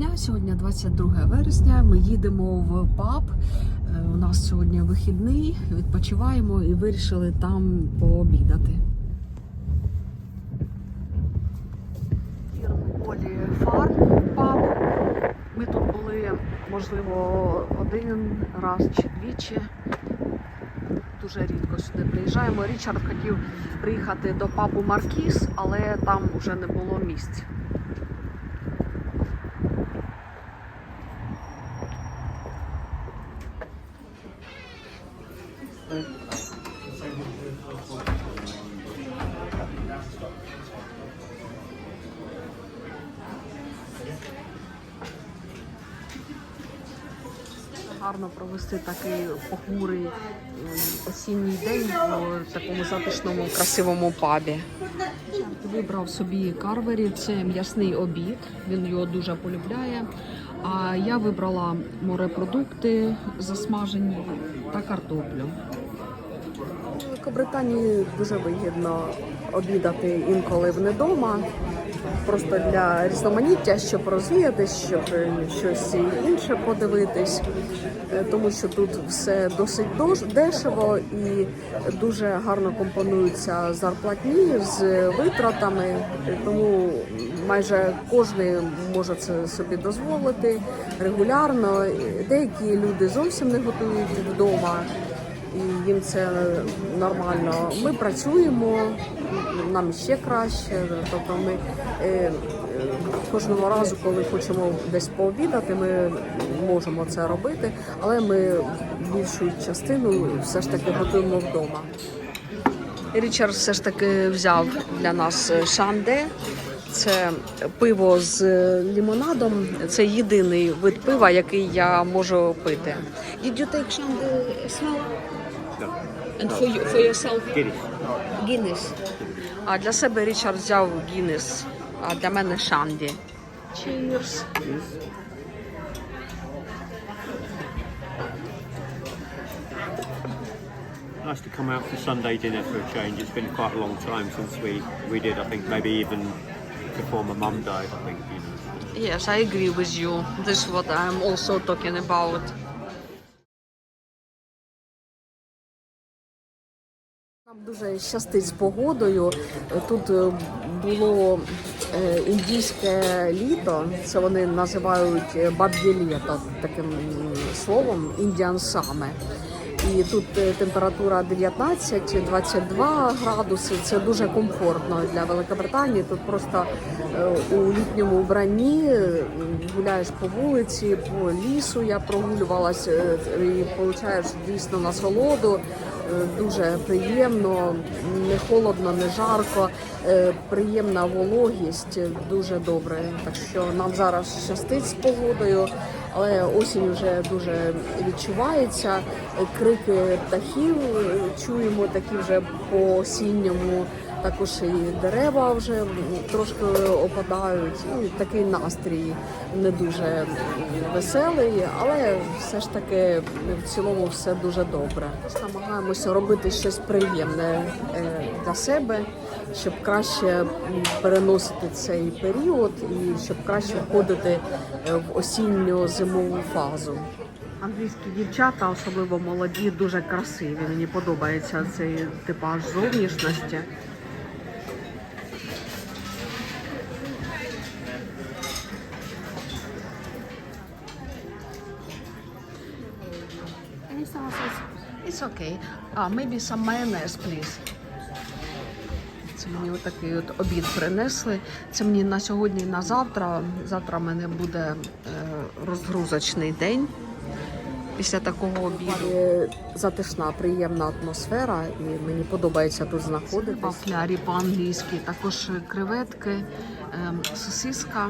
дня. Сьогодні 22 вересня. Ми їдемо в паб. Е, У нас сьогодні вихідний. Відпочиваємо і вирішили там пообідати. Полі фарм паб. Ми тут були, можливо, один раз чи двічі. Дуже рідко сюди приїжджаємо. Річард хотів приїхати до пабу Маркіз, але там вже не було місць. Гарно провести такий похмурий осінній день в такому затишному красивому пабі. Вибрав собі карвері, це м'ясний обід. Він його дуже полюбляє. А я вибрала морепродукти засмажені та картоплю. Великобританії дуже вигідно обідати інколи не вдома. Просто для різноманіття, щоб розвіятись, щоб е, щось інше подивитись, Е, тому що тут все досить дешево і дуже гарно компонуються зарплатні з витратами, тому майже кожен може це собі дозволити регулярно. Деякі люди зовсім не готують вдома і їм це нормально. Ми працюємо, нам ще краще. Тобто ми е, е, кожного разу, коли хочемо десь пообідати, ми можемо це робити, але ми більшу частину все ж таки готуємо вдома. Річард все ж таки взяв для нас шанде. Це пиво з лімонадом. Це єдиний вид пива, який я можу пити. Did you take shande smell? No. And for, you, for yourself? Guinness. Guinness. А для себе Річард взяв Guinness, а для мене Шанді. Cheers. Nice to come out for Sunday dinner for a change. It's been quite a long time since we, we did. I think maybe even before my mum died. I think you know. Yes, I agree with you. This is what I'm also talking about. Нам дуже щастить з погодою. Тут е, було е, індійське літо, це вони називають баб'є літо таким словом, індіан саме. Тут е, температура 19-22 градуси. Це дуже комфортно для Великобританії. Тут просто е, у літньому вбранні е, гуляєш по вулиці, по лісу. Я прогулювалась е, і получаєш дійсно насолоду. Дуже приємно, не холодно, не жарко, е, приємна вологість, дуже добре. Так що нам зараз щастить з погодою, але осінь вже дуже відчувається. Крики птахів е, чуємо такі вже по осінньому. Також і дерева вже трошки опадають. І такий настрій не дуже веселий, але все ж таки в цілому все дуже добре. Намагаємося робити щось приємне е, для себе, щоб краще переносити цей період і щоб краще входити е, в осінньо-зимову фазу. Англійські дівчата, особливо молоді, дуже красиві. Мені подобається цей типаж зовнішності. Sauces? It's okay. Uh, maybe some mayonnaise, please. Це мені отакий от обід принесли. Це мені на сьогодні і на завтра. Завтра в мене буде е, розгрузочний день після такого обіду. Затишна, приємна атмосфера, і мені подобається тут знаходитися. Пафлярі по-англійськи, також креветки, е, сосиска,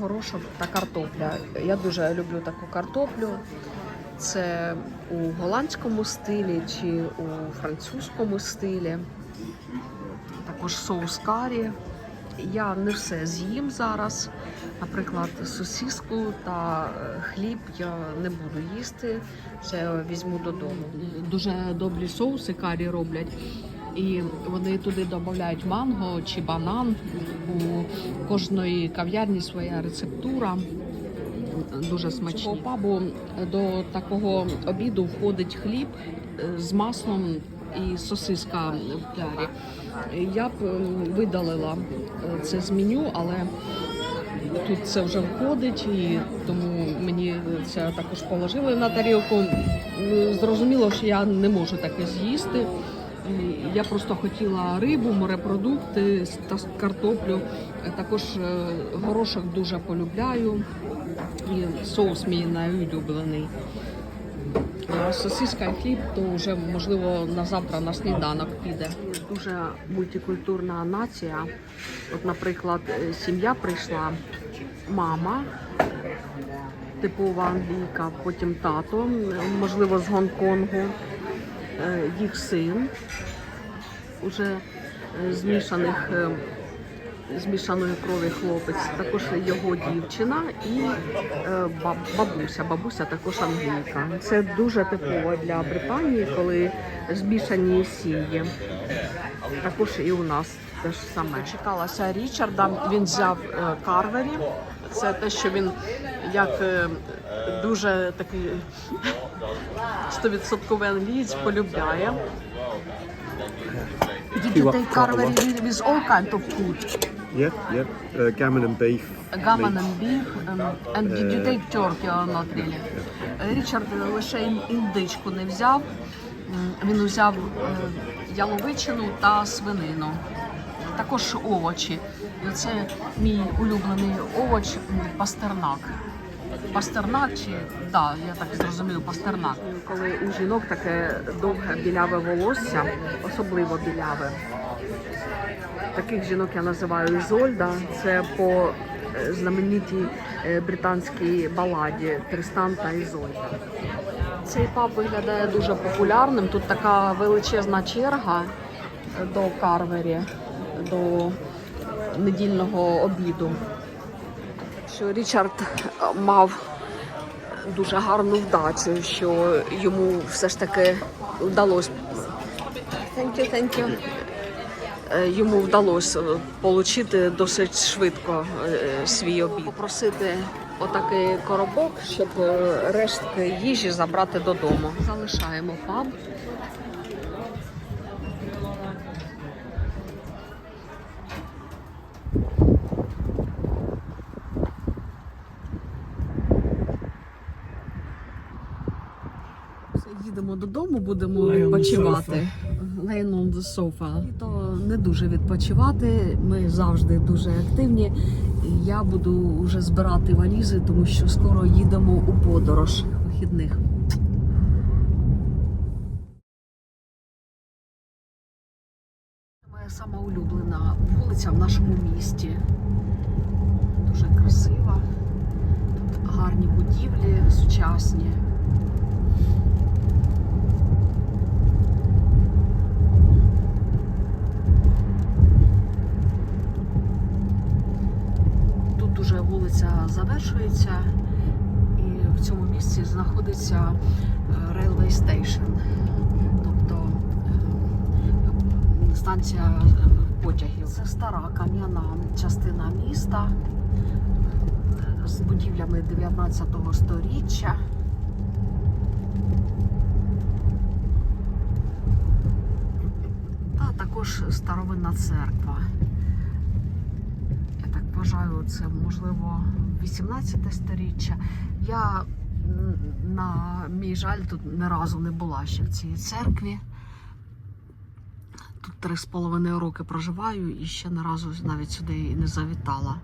горошок та картопля. Я дуже люблю таку картоплю. Це у голландському стилі чи у французькому стилі. Також соус карі. Я не все з'їм зараз. Наприклад, сосиску та е, хліб я не буду їсти. Це візьму додому. Дуже добрі соуси карі роблять. І вони туди додають манго чи банан. У кожної кав'ярні своя рецептура. Дуже смачні. Цього пабу до такого обіду входить хліб е, з маслом і сосиска в плярі. Я б ем, видалила е, це з меню, але тут це вже входить, і тому мені це також положили на тарілку. Зрозуміло, що я не можу таке з'їсти. Я просто хотіла рибу, морепродукти та картоплю. Е, Також е, горошок дуже полюбляю. І соус мій найулюблений. А Сосиска і хліб, то вже можливо на завтра на сніданок піде. Дуже мультикультурна нація. От, наприклад, е, сім'я прийшла, мама, типова англійка, потім тато, можливо, з Гонконгу, е, їх син, уже е, змішаних. е, Змішаної крові хлопець, також його дівчина і е, бабуся. Бабуся також англійка. Це дуже типово для Британії, коли змішані сім'ї. Також і у нас те ж саме. Чекалася Річарда. Він взяв е, карвері. Це те, що він як е, дуже такий стовідсотковий англієць полюбляє. Did you take carvery with, all kind of food? Yeah, yeah. Uh, gammon and beef. Gammon meat. and beef. Um, and did you take turkey or not really? Е, Річард лише індичку не взяв. Він взяв е, яловичину та свинину. Також овочі. І це мій улюблений овоч пастернак. Пастернак чи да, я так зрозумію, пастернак. Коли у жінок таке довге біляве волосся, особливо біляве. Таких жінок я називаю Ізольда. Це по е, знаменитій е, британській баладі Тристан та Ізольда. Цей паб виглядає дуже популярним. Тут така величезна черга до Карвері, до недільного обіду. Що Річард е, мав дуже гарну вдачу, що йому все ж таки вдалося. Thank you, thank you. Е, Йому вдалося отримати досить швидко е, свій обід. Попросити отакий коробок, щоб е, рештки їжі забрати додому. Залишаємо паб. Все, Їдемо додому, будемо відпочивати. Laying on the sofa. То не дуже відпочивати. Ми завжди дуже активні. Я буду вже збирати валізи, тому що скоро їдемо у подорож вихідних. Моя сама улюблена вулиця в нашому місті. Дуже красива. Тут гарні будівлі, сучасні. Тут дуже вулиця завершується, і в цьому місці знаходиться е, Railway Station, тобто е, станція е, потягів. Це стара кам'яна частина міста з будівлями 19 століття. Також старовинна церква. Вважаю, це можливо 18 сторіччя. Я на мій жаль тут не разу не була ще в цій церкві. Тут три з половиною роки проживаю і ще не разу навіть сюди і не завітала.